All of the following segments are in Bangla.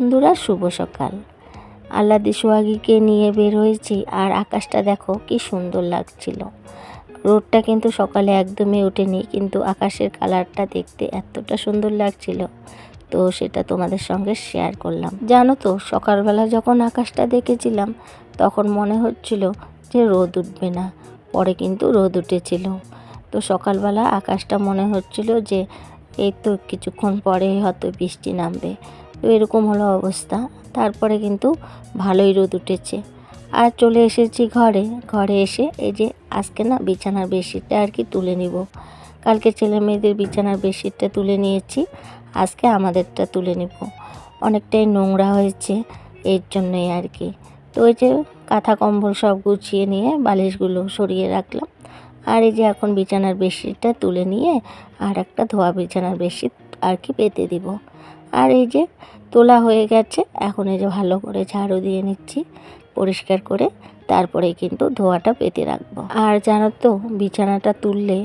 বন্ধুরা, শুভ সকাল। আল্লাদি সোহাগীকে নিয়ে বের হয়েছি আর আকাশটা দেখো কি সুন্দর লাগছিল। রোদটা কিন্তু সকালে একদমই ওঠেনি, কিন্তু আকাশের কালারটা দেখতে এতটা সুন্দর লাগছিল। তো সেটা তোমাদের সঙ্গে শেয়ার করলাম। জানো তো, সকালবেলা যখন আকাশটা দেখেছিলাম, তখন মনে হচ্ছিল যে রোদ উঠবে না, পরে কিন্তু রোদ উঠেছিল। তো সকালবেলা আকাশটা মনে হচ্ছিল যে এই তো কিছুক্ষণ পরে হয়তো বৃষ্টি নামবে। তো এরকম হলো অবস্থা। তারপরে কিন্তু ভালোই রোদ উঠেছে। আর চলে এসেছি ঘরে। ঘরে এসে এই যে আজকে না বিছানার বেডশিটটা আর কি তুলে নিব। কালকে ছেলে মেয়েদের বিছানার বেডশিটটা তুলে নিয়েছি। আজকে আমাদেরটা তুলে নিব। অনেকটাই নোংরা হয়েছে এর জন্যই আর কি। তো ওই যে কাঁথা কম্বল সব গুছিয়ে নিয়ে বালিশগুলো সরিয়ে রাখলাম। আর এই যে এখন বিছানার বেডশিটটা তুলে নিয়ে আর একটা ধোয়া বিছানার বেডশিট আর কি পেতে দিব। আর এই যে তোলা হয়ে গেছে, এখন এই যে ভালো করে ঝাড়ু দিয়ে নিচ্ছি, পরিষ্কার করে তারপরে কিন্তু ধোয়াটা পেতে রাখব। আর জানো তো, বিছানাটা তুললে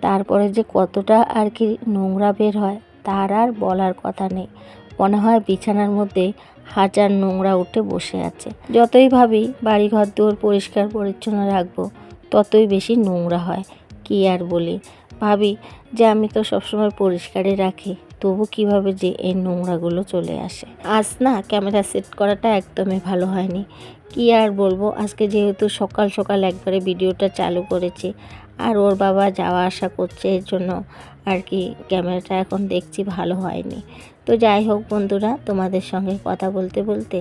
তারপরে যে কতটা আর কি নোংরা বের হয়, তার আর বলার কথা নেই। মনে হয় বিছানার মধ্যে হাজার নোংরা উঠে বসে আছে। যতই ভাবি বাড়িঘর দুয়ার পরিষ্কার পরিচ্ছন্ন রাখব ততই বেশি নোংরা হয়, কি আর বলি। ভাবি যে আমি তো সবসময় পরিষ্কারই রাখি, তবু কীভাবে যে এই নোংরাগুলো চলে আসে। আজ না ক্যামেরা সেট করাটা একদমই ভালো হয়নি। কি আর বলব, আজকে যেহেতু সকাল সকাল একবারে ভিডিওটা চালু করেছি, আর ওর বাবা যাওয়া আসা করছে এর জন্য, আর কি ক্যামেরাটা এখন দেখছি ভালো হয়নি। তো যাই হোক বন্ধুরা, তোমাদের সঙ্গে কথা বলতে বলতে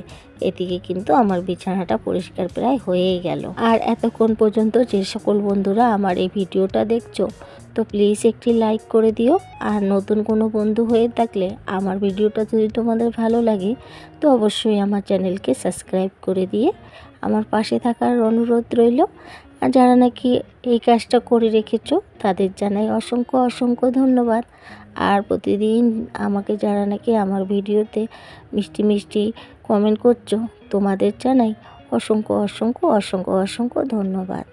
এদিকে কিন্তু আমার বিছানাটা পরিষ্কার প্রায় হয়েই গেল। আর এতক্ষণ পর্যন্ত যে সকল বন্ধুরা আমার এই ভিডিওটা দেখছ, তো প্লিজ একটি লাইক করে দিও। আর নতুন কোনো বন্ধু হয়ে থাকলে আমার ভিডিওটা যদি তোমাদের ভালো লাগে, তো অবশ্যই আমার চ্যানেলকে সাবস্ক্রাইব করে দিয়ে আমার পাশে থাকার অনুরোধ রইল। আর যারা নাকি এই কাজটা করে রেখেছো, তাদের জানাই অসংখ্য অসংখ্য ধন্যবাদ। আর প্রতিদিন আমাকে যারা নাকি আমার ভিডিওতে মিষ্টি মিষ্টি কমেন্ট করছ, তোমাদের জানাই অসংখ্য অসংখ্য অসংখ্য অসংখ্য ধন্যবাদ।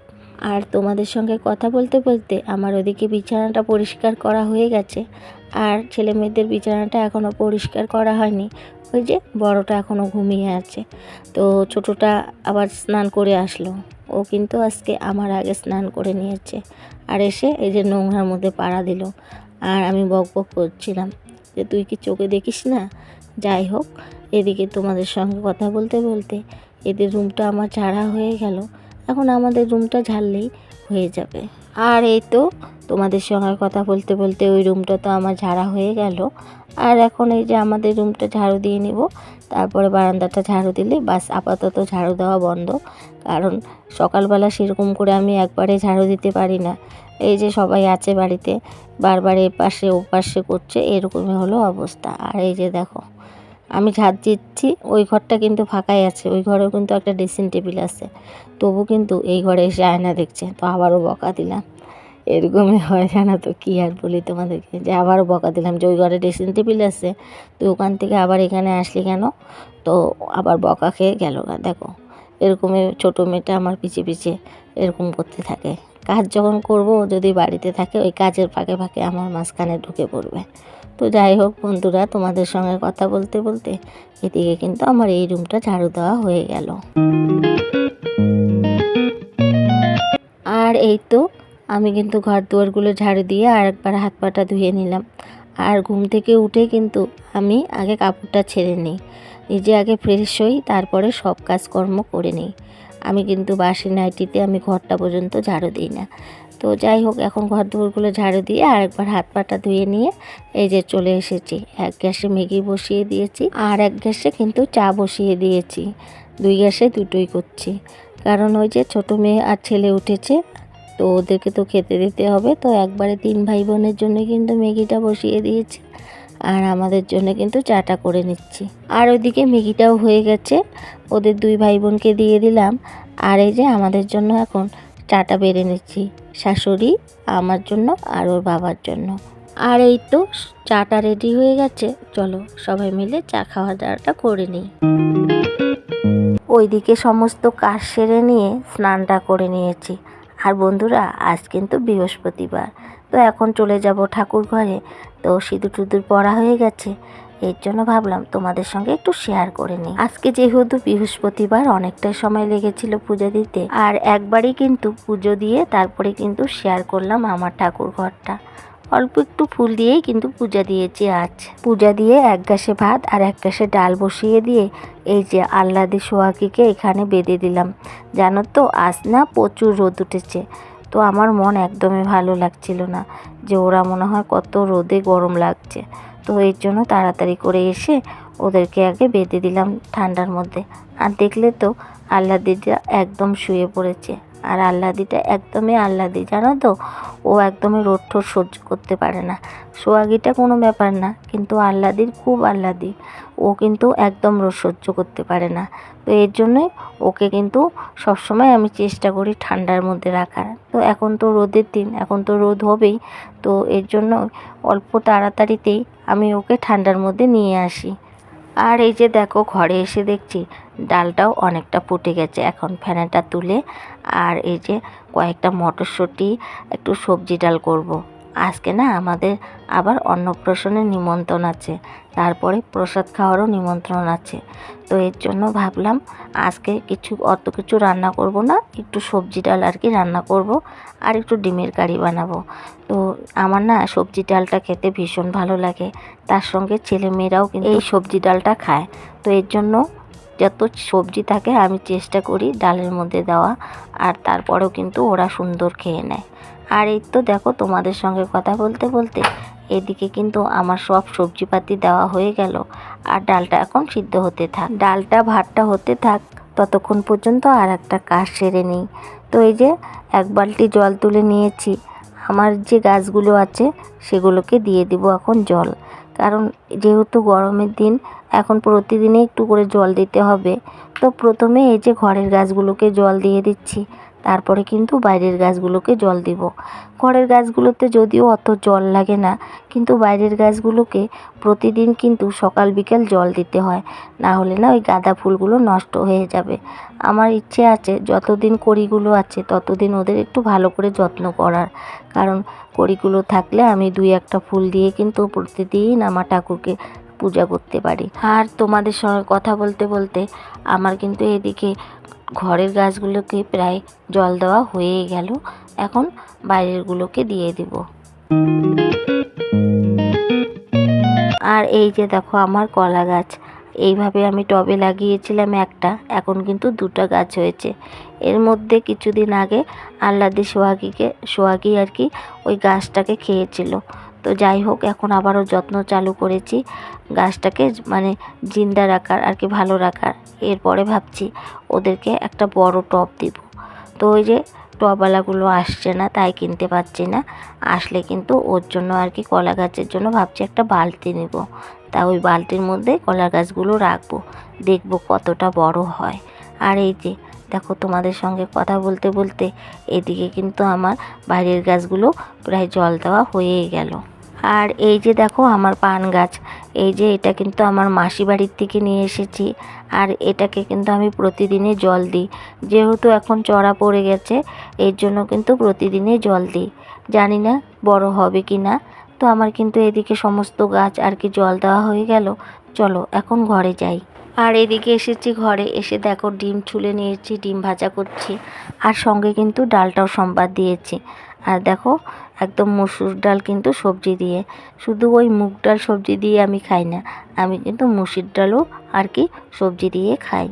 আর তোমাদের সঙ্গে কথা বলতে বলতে আমার ওদিকে বিছানাটা পরিষ্কার করা হয়ে গেছে। আর ছেলে মেয়েদের বিছানাটা এখনও পরিষ্কার করা হয়নি। ওই যে বড়টা এখনও ঘুমিয়ে আছে। তো ছোটোটা আবার স্নান করে আসলো। ও কিন্তু আজকে আমার আগে স্নান করে নিয়েছে। আর এসে এই যে নোংরার মধ্যে পাড়া দিল। আর আমি বক বক করছিলাম যে, তুই কি চোখে দেখিস না? যাই হোক, এদিকে তোমাদের সঙ্গে কথা বলতে বলতে এদের রুমটা আমার ঝাড়া হয়ে গেল। এখন আমাদের রুমটা ঝাড়লেই হয়ে যাবে। আর এই তো তোমাদের সঙ্গে কথা বলতে বলতে ওই রুমটা তো আমার ঝাড়া হয়ে গেল। আর এখন এই যে আমাদের রুমটা ঝাড়ু দিয়ে নিব, তারপরে বারান্দাটা ঝাড়ু দিলে বাস আপাতত ঝাড়ু দেওয়া বন্ধ। কারণ সকালবেলা সেরকম করে আমি একবারে ঝাড়ু দিতে পারি না। এই যে সবাই আছে বাড়িতে বারবার এ পাশে করছে, এরকমই হলো অবস্থা। আর এই যে দেখো, আমি ঝাড় দিচ্ছি, ওই ঘরটা কিন্তু ফাঁকাই আছে, ওই ঘরেও কিন্তু একটা ড্রেসিং টেবিল আছে। তবু কিন্তু এই ঘরে এসে আয়না দেখছে, তো আবারও বকা দিলাম। এরকমই হয় জানা তো, কী আর বলি তোমাদেরকে? যে আবারও বকা দিলাম যে ওই ঘরে ড্রেসিং টেবিল আছে, তো ওখান থেকে আবার এখানে আসলি কেন? তো আবার বকা খেয়ে গেল দেখো। এরকমই ছোটো মেয়েটা আমার পিছে পিছে এরকম করতে থাকে। কাজ যখন করব যদি বাড়িতে থাকে, ওই কাজের ফাঁকে ফাঁকে আমার মাঝখানে ঢুকে পড়বে। তো যাই হোক বন্ধুরা, তোমাদের সঙ্গে কথা বলতে বলতে এদিকে কিন্তু আমার এই রুমটা ঝাড়ু দেওয়া হয়ে গেল। আর এই তো আমি কিন্তু ঘর দুয়ারগুলো ঝাড়ু দিয়ে আর একবার হাত পাটা ধুয়ে নিলাম। আর ঘুম থেকে উঠে কিন্তু আমি আগে কাপড়টা ছেড়ে নিই। নিজে আগে ফ্রেশ হই, তারপরে সব কাজকর্ম করে নিই। আমি কিন্তু বাসি নাইটিতে আমি ঘরটা পর্যন্ত ঝাড়ু দিই না। তো যাই হোক, এখন ঘর দুয়ারগুলো ঝাড়ু দিয়ে আর একবার হাত পাটা ধুয়ে নিয়ে এই যে চলে এসেছি। এক গ্যাসে ম্যাগি বসিয়ে দিয়েছি আর এক গ্যাসে কিন্তু চা বসিয়ে দিয়েছি। দুই গ্যাসে দুটোই করছি। কারণ ওই যে ছোটো মেয়ে আর ছেলে উঠেছে, তো ওদেরকে তো খেতে দিতে হবে। তো একবারে তিন ভাই বোনের জন্য কিন্তু ম্যাগিটা বসিয়ে দিয়েছি। আর আমাদের জন্য কিন্তু চাটা করে নিচ্ছি। আর ওইদিকে ম্যাগিটাও হয়ে গেছে। ওদের দুই ভাই বোনকে দিয়ে দিলাম। আর এই যে আমাদের জন্য এখন চাটা বেড়ে নিচ্ছি, শাশুড়ি, আমার জন্য আর ওর বাবার জন্য। আর এই তো চাটা রেডি হয়ে গেছে। চলো সবাই মিলে চা খাওয়া দাওয়াটা করে নিই। ওইদিকে সমস্ত কাজ সেরে নিয়ে স্নানটা করে নিয়েছি। আর বন্ধুরা, আজ কিন্তু বৃহস্পতিবার। তো এখন চলে যাব ঠাকুর ঘরে। তো সিঁদুর টুদুর পরা হয়ে গেছে। এর জন্য ভাবলাম তোমাদের সঙ্গে একটু শেয়ার করে নিই। আজকে যেহেতু বৃহস্পতিবার, অনেকটাই সময় লেগেছিল পুজো দিতে। আর একবারই কিন্তু পুজো দিয়ে তারপরে কিন্তু শেয়ার করলাম আমার ঠাকুর ঘরটা। অল্প একটু ফুল দিয়েই কিন্তু পূজা দিয়েছি আজ। পূজা দিয়ে এক গাছে ভাত আর এক গাছে ডাল বসিয়ে দিয়ে এই যে আল্লাদি সোহাগীকে এখানে বেঁধে দিলাম। জানো তো, আজ না প্রচুর রোদ উঠেছে। তো আমার মন একদমই ভালো লাগছিল না যে ওরা মনে হয় কত রোদে গরম লাগছে। তো এর জন্য তাড়াতাড়ি করে এসে ওদেরকে আগে বেঁধে দিলাম ঠান্ডার মধ্যে। আর দেখলে তো আল্লাদিটা একদম শুয়ে পড়েছে। আর আল্লাদিটা একদমই আল্লাদি, জানো তো? ও একদমই রোদ ঠোঁট সহ্য করতে পারে না। সোয়াগিটা কোনো ব্যাপার না, কিন্তু আল্লাদির খুব আল্লাদি। ও কিন্তু একদম রোদ সহ্য করতে পারে না। তো এর জন্যই ওকে কিন্তু সবসময় আমি চেষ্টা করি ঠান্ডার মধ্যে রাখার। তো এখন তো রোদের দিন, এখন তো রোদ হবেই। তো এর জন্য অল্প তাড়াতাড়িতেই আমি ওকে ঠান্ডার মধ্যে নিয়ে আসি। আর এই যে দেখো ঘরে এসে দেখছি ডালটাও অনেকটা ফুটে গেছে এখন ফ্যানেটা তুলে আর এই যে কয়েকটা মটরশুঁটি, একটু সবজি ডাল করব। আজকে না আমাদের আবার অন্নপ্রাশনের নিমন্ত্রণ আছে তারপরে প্রসাদ খাওয়ারও নিমন্ত্রণ আছে। তো এর জন্য ভাবলাম আজকে কিছু, অত কিছু রান্না করব না, একটু সবজি ডাল আর কি রান্না করব আর একটু ডিমের কারি বানাবো। তো আমার না সবজি ডালটা খেতে ভীষণ ভালো লাগে। তার সঙ্গে ছেলেমেয়েরাও কিন্তু এই সবজি ডালটা খায়। তো এর জন্য যত সবজি থাকে আমি চেষ্টা করি ডালের মধ্যে দেওয়া আর তারপরেও কিন্তু ওরা সুন্দর খেয়ে নেয়। আর এই তো দেখো তোমাদের সঙ্গে কথা বলতে বলতে এদিকে কিন্তু আমার সব সবজিপাতি দেওয়া হয়ে গেল আর ডালটা এখন সিদ্ধ হতে থাক। ডালটা ভাতটা হতে থাক, ততক্ষণ পর্যন্ত আর একটা কাজ সেরে নিই। তো এই যে এক বালতি জল তুলে নিয়েছি, আমার যে গাছগুলো আছে সেগুলোকে দিয়ে দিব এখন জল। কারণ যেহেতু গরমের দিন, এখন প্রতিদিনই একটু করে জল দিতে হবে। তো প্রথমে এই যে ঘরের গাছগুলোকে জল দিয়ে দিচ্ছি তারপরে কিন্তু বাইরের গাছগুলোকে জল দিব। ঘরের গাছগুলোতে যদিও অত জল লাগে না, কিন্তু বাইরের গাছগুলোকে প্রতিদিন কিন্তু সকাল বিকেল জল দিতে হয়। না হলে না ওই গাঁদা ফুলগুলো নষ্ট হয়ে যাবে। আমার ইচ্ছে আছে যতদিন কড়িগুলো আছে ততদিন ওদের একটু ভালো করে যত্ন করার। কারণ কড়িগুলো থাকলে আমি দুই একটা ফুল দিয়ে কিন্তু প্রতিদিন আমার ঠাকুরকে পূজা করতে পারি। আর তোমাদের সঙ্গে কথা বলতে বলতে আমার কিন্তু এদিকে ঘরের গাছগুলোকে প্রায় জল দেওয়া হয়েই গেল। এখন বাইরেরগুলোকে দিয়ে দিব। আর এই যে দেখো আমার কলা গাছ। এইভাবে আমি টবে লাগিয়েছিলাম একটা, এখন কিন্তু দুটো গাছ হয়েছে। এর মধ্যে কিছুদিন আগে আল্লাদি সোহাগীকে, সোহাগী আর কি ওই গাছটাকে খেয়েছিল। তো যাই হোক, এখন আবারও যত্ন চালু করেছি গাছটাকে মানে জিন্দা রাখার আর কি, ভালো রাখার। এরপরে ভাবছি ওদেরকে একটা বড় টব দিব। তো ওই যে টবওয়ালাগুলো আসছে না, তাই কিনতে পারছি না। আসলে কিন্তু ওর জন্য আর কি কলা গাছের জন্য ভাবছি একটা বালতি নেব। তা ওই বালতির মধ্যে কলা গাছগুলো রাখব, দেখব কতটা বড় হয়। আর এই যে, দেখো তোমাদের সঙ্গে কথা বলতে বলতে এদিকে কিন্তু আমার বাইরের গাছগুলো প্রায় জল দেওয়া হয়েই গেল। আর এই যে দেখো আমার পান গাছ, এই যে এটা কিন্তু আমার মাসি বাড়ির থেকে নিয়ে এসেছি আর এটাকে কিন্তু আমি প্রতিদিনই জল দিই। যেহেতু এখন চড়া পড়ে গেছে, এর জন্য কিন্তু প্রতিদিনই জল দিই। জানি না বড় হবে কি না, তো আমার কিন্তু এদিকে সমস্ত গাছ আর কি জল দেওয়া হয়ে গেল। চলো এখন ঘরে যাই। আর এদিকে এসেছি ঘরে, এসে দেখো ডিম ছুলে নিয়েছি, ডিম ভাজা করছি। আর সঙ্গে কিন্তু ডালটাও সম্বাদ দিয়েছি। আর দেখো একদম মসুর ডাল কিন্তু সবজি দিয়ে। শুধু ওই মুগ ডাল সবজি দিয়ে আমি খাই না, আমি কিন্তু মুসুর ডালও আর কি সবজি দিয়ে খাই।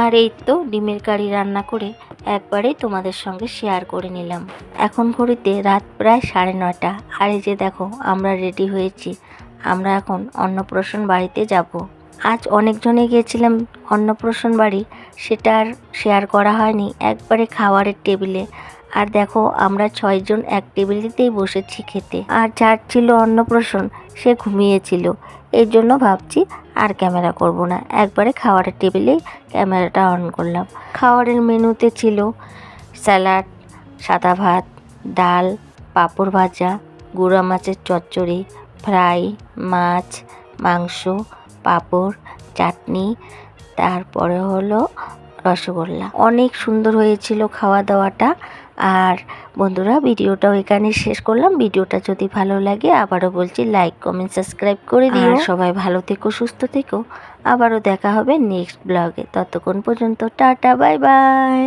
আর এই তো ডিমের কারি রান্না করে একবারেই তোমাদের সঙ্গে শেয়ার করে নিলাম। এখন ঘড়িতে রাত প্রায় সাড়ে নটা আর এই যে দেখো, আমরা রেডি হয়েছি। আমরা এখন অন্নপ্রাশন বাড়িতে যাব। আজ অনেকজনে গিয়েছিলাম অন্নপ্রাশন বাড়ি, সেটা আর শেয়ার করা হয়নি। একবারে খাওয়ারের টেবিলে আর দেখো, আমরা ছয়জন এক টেবিলেতেই বসেছি খেতে। আর যার ছিল অন্নপ্রাশন, সে ঘুমিয়েছিল। এর জন্য ভাবছি আর ক্যামেরা করব না। একবারে খাওয়ারের টেবিলেই ক্যামেরাটা অন করলাম। খাওয়ারের মেনুতে ছিল স্যালাড, সাদা ভাত, ডাল, পাঁপড় ভাজা, গুঁড়া মাছের চচ্চড়ি, ফ্রাই, মাছ, মাংস, পাঁপড়, চাটনি, তারপরে হলো রসগোল্লা অনেক সুন্দর হয়েছিল খাওয়া দাওয়াটা আর বন্ধুরা, ভিডিওটাও এখানে শেষ করলাম। ভিডিওটা যদি ভালো লাগে, আবারও বলছি লাইক কমেন্ট সাবস্ক্রাইব করে দিও। সবাই ভালো থেকো, সুস্থ থেকো। আবারও দেখা হবে নেক্সট ব্লগে ততক্ষণ পর্যন্ত টাটা বাই বাই